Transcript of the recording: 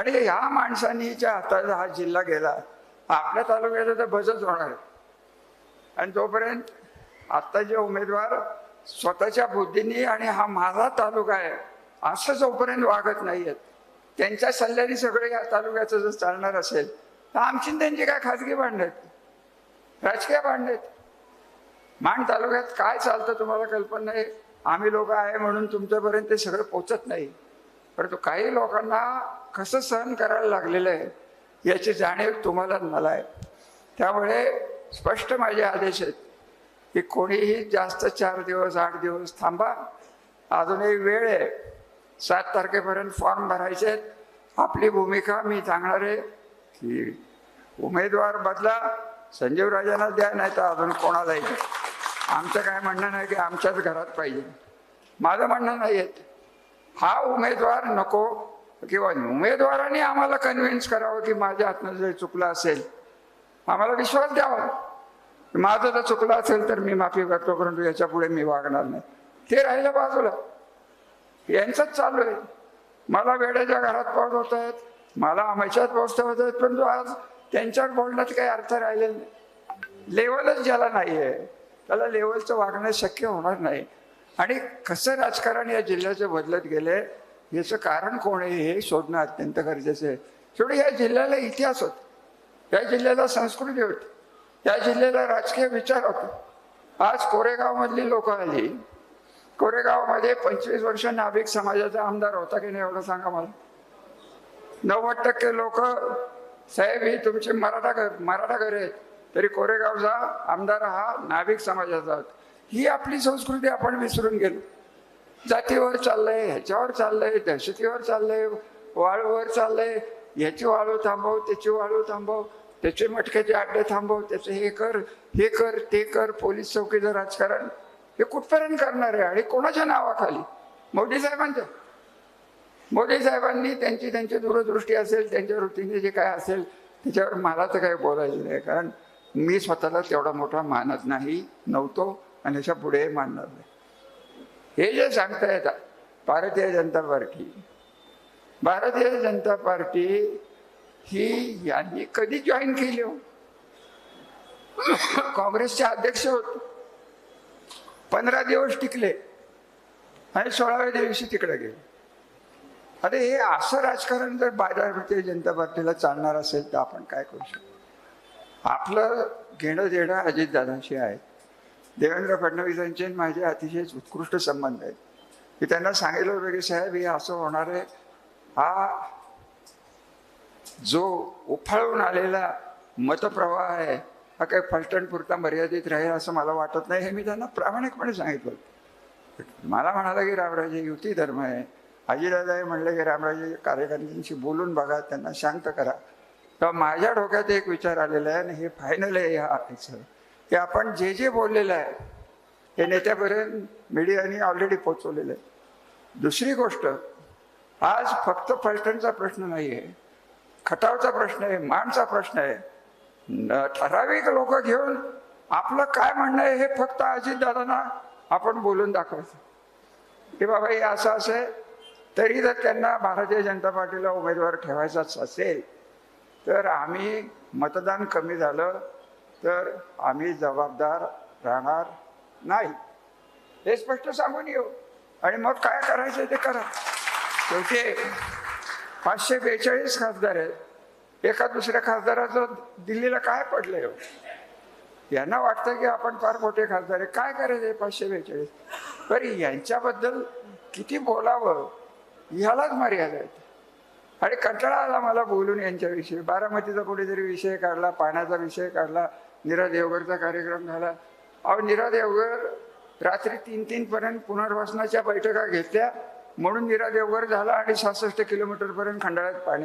आणि ह्या माणसांनीच्या हाताचा हा जिल्हा गेला आपल्या तालुक्याचा तर बसच होणार. आहे. आणि जोपर्यंत आत्ता जे उमेदवार स्वतःच्या बुद्धीने आणि हा माझा तालुका आहे असं जोपर्यंत वागत नाही आहेत त्यांच्या सल्ल्याने सगळे या तालुक्याचं जर चालणार असेल तर आमची त्यांची काय खाजगी भांडण आहेत? राजकीय भांडण आहेत. मान तालुक्यात काय चालतं तुम्हाला कल्पना नाही आम्ही लोक आहे म्हणून तुमच्यापर्यंत ते सगळं पोचत नाही. परंतु काही लोकांना कसं सहन करायला लागलेलं आहे याची जाणीव तुम्हाला मला आहे. त्यामुळे स्पष्ट माझे आदेश आहेत की कोणीही जास्त चार दिवस आठ दिवस थांबा. अजूनही वेळ आहे. सात तारखेपर्यंत फॉर्म भरायचे आहेत. आपली भूमिका मी सांगणार आहे की उमेदवार बदला संजीव राजांना द्या नाही तर अजून कोणालाही आमचं काय म्हणणं नाही की आमच्याच घरात पाहिजे. माझं म्हणणं नाही आहेत हा उमेदवार नको. किंवा उमेदवाराने आम्हाला कन्व्हिन्स करावं की माझ्या हातनं जर चुकलं असेल आम्हाला विश्वास द्यावा. माझं जर चुकलं असेल तर मी माफी करतो परंतु याच्यापुढे मी वागणार नाही. ते राहिलं बाजूला. यांचंच चालू आहे. मला वेड्याच्या घरात पोहोचवत आहेत मला आमच्यात पोहोचवत आहेत परंतु आज त्यांच्या बोलण्यात काही अर्थ राहिलेला नाही. लेवलच ज्याला नाही आहे त्याला लेवलचं वागणं शक्य होणार नाही. आणि कसं राजकारण या जिल्ह्याचं बदलत गेले याचं कारण कोण आहे हे शोधणं अत्यंत गरजेचं आहे. शेवटी या जिल्ह्याला इतिहास होता. या जिल्ह्याला संस्कृती होती. या जिल्ह्याला राजकीय विचार होता. आज कोरेगावमधली लोक आली. कोरेगावमध्ये पंचवीस वर्ष नाभिक समाजाचा आमदार होता की नाही एवढं सांगा मला. नव्वद टक्के लोक साहेब ही तुमचे मराठा घर मराठा घर आहेत. तरी कोरेगावचा आमदार हा नाभिक समाजाचा होता. ही आपली संस्कृती आपण विसरून गेलो. जातीवर चाललंय ह्याच्यावर चाललंय दहशतीवर चाललंय वाळूवर चाललंय याची वाळू थांबव त्याची वाळू थांबव त्याचे मटक्याचे अड्डे थांबव त्याचे हे कर हे कर ते कर पोलीस चौकीचं राजकारण. हे कुठपर्यंत करणार आहे? आणि कोणाच्या नावाखाली? मोदी साहेबांच्या? मोदी साहेबांनी त्यांची त्यांची दूरदृष्टी असेल त्यांच्या वृत्तीने जे काय असेल त्याच्यावर मला तर काही बोलायचं नाही. कारण मी स्वतःला तेवढा मोठा मानत नाही नव्हतो आणि ह्याच्या पुढे मानणार नाही. हे जे सांगता भारतीय जनता पार्टी. भारतीय जनता पार्टी ही यांनी कधी जॉईन केली हो? काँग्रेसचे अध्यक्ष होते. पंधरा दिवस टिकले. आणि सोळाव्या दिवशी तिकडे गेले. अरे हे असं राजकारण जर भारतीय जनता पार्टीला चालणार असेल तर आपण काय करू शकतो? आपलं घेणं देणं अजितदादांशी आहे. देवेंद्र फडणवीसांचे माझे अतिशय उत्कृष्ट संबंध आहेत. मी त्यांना सांगितलं होतं की साहेब हे असं होणार आहे. हा जो उफाळून आलेला मतप्रवाह आहे हा काही फलटण पुरता मर्यादित राहील असं मला वाटत नाही. हे मी त्यांना प्रामाणिकपणे सांगितलं मला म्हणाला की रामराजे युती धर्म आहे. आजीदादाही म्हणले की रामराजे कार्यकर्त्यांशी बोलून बघा त्यांना शांत करा. तेव्हा माझ्या डोक्यात एक विचार आलेला आहे आणि हे फायनल आहे या की आपण जे जे बोललेलं आहे हे नेत्यापर्यंत मीडियाने ऑलरेडी पोचवलेलं आहे. दुसरी गोष्ट आज फक्त फलटणचा प्रश्न नाही आहे खटावचा प्रश्न आहे मानचा प्रश्न आहे. न- ठराविक लोक घेऊन आपलं काय म्हणणं आहे हे फक्त अजितदादांना आपण बोलून दाखवायचं. की बाबा हे असं असेल तरी जर त्यांना भारतीय जनता पार्टीला उमेदवार ठेवायचाच असेल तर आम्ही मतदान कमी झालं तर आम्ही जबाबदार राहणार नाही. हे स्पष्ट सांगून येऊ. आणि मग काय करायचं ते करा. शेवटी पाचशे बेचाळीस खासदार आहेत. एका दुसऱ्या खासदाराचं दिल्लीला काय पडलंय? हो यांना वाटतं की आपण फार मोठे खासदार आहे काय करायचं पाचशे बेचाळीस? तरी यांच्याबद्दल किती बोलावं ह्यालाच मर्यादा आहेत. आणि कंटाळा आला मला बोलून यांच्याविषयी. बारामतीचा कुठेतरी विषय काढला पाण्याचा विषय काढला निरा देवगरचा कार्यक्रम झाला. अहो निरा देवगर रात्री तीन तीन पर्यंत पुनर्वसनाच्या बैठका घेतल्या. म्हणून नीरा देवगर झाला आणि सहासष्ट किलोमीटर पर्यंत खंडाळ्यात पाणी